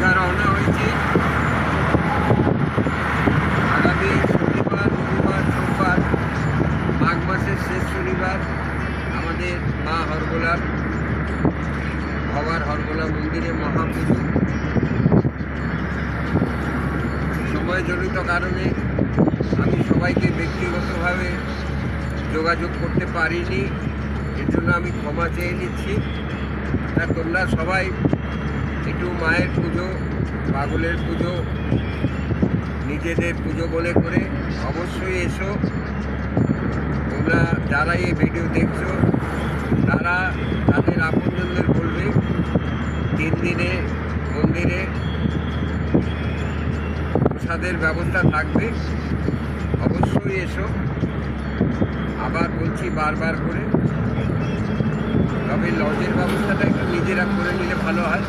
দীঘা রওনা হয়েছি। আগামী শনিবার রবিবার সোমবার, মাঘ মাসের শেষ শনিবার আমাদের মা হরগোলার ভবার হরগোলা মন্দিরে মহাপুজো সময়জনিত কারণে আমি সবাইকে ব্যক্তিগতভাবে যোগাযোগ করতে পারিনি। এর জন্য আমি ক্ষমা চেয়ে নিচ্ছি। তা তোমরা সবাই একটু মায়ের পুজো, পাগলের পুজো, নিজেদের পুজো বলে করে অবশ্যই এসো। তোমরা যারা এই ভিডিও দেখছ, তারা তাদের আপনজনদের বলবে, তিন দিনে মন্দিরে প্রসাদের ব্যবস্থা থাকবে। অবশ্যই এসো। আবার বলছি বারবার করে। তবে লজের ব্যবস্থাটা একটু নিজেরা করে নিলে ভালো হয়।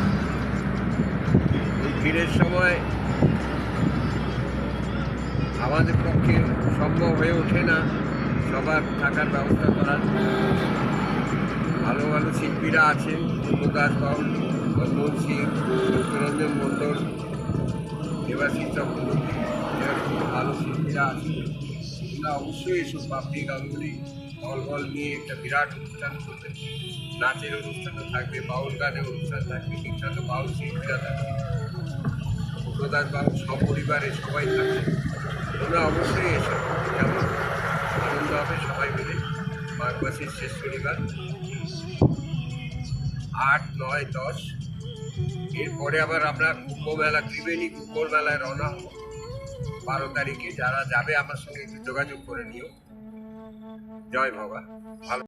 ভিড়ের সময় আমাদের পক্ষে সম্ভব হয়ে ওঠে না। সবার থাকার ব্যবস্থা করার। ভালো ভালো শিল্পীরা আছেন প্রকাশ বাউল মনমোহন সিং সত্যরঞ্জন মণ্ডল, দেবাশিস চক্রবর্তী ভালো শিল্পীরা আছেন। তোমরা অবশ্যই এসব পাপড়ি গাঙ্গুলি বল বল নিয়ে একটা বিরাট অনুষ্ঠান করবে নাচের অনুষ্ঠানও থাকবে, বাউল গানের অনুষ্ঠান থাকবে, বিখ্যাত বাউল শিল্পীরা থাকবে। প্রদাস বাবু সপরিবারে সবাই থাকবে তোমরা অবশ্যই এসো। কেমন? আনন্দ হবে সবাই মিলে মাঘ মাসের শেষ শনিবার। আট, নয়, দশ। এরপরে আবার আমরা কুম্ভ মেলা ত্রিবেণী কুম্ভ মেলায় রওনা হব। বারো তারিখে। যারা যাবে আমার সঙ্গে একটু যোগাযোগ করে নিও। জয় বাবা ভালো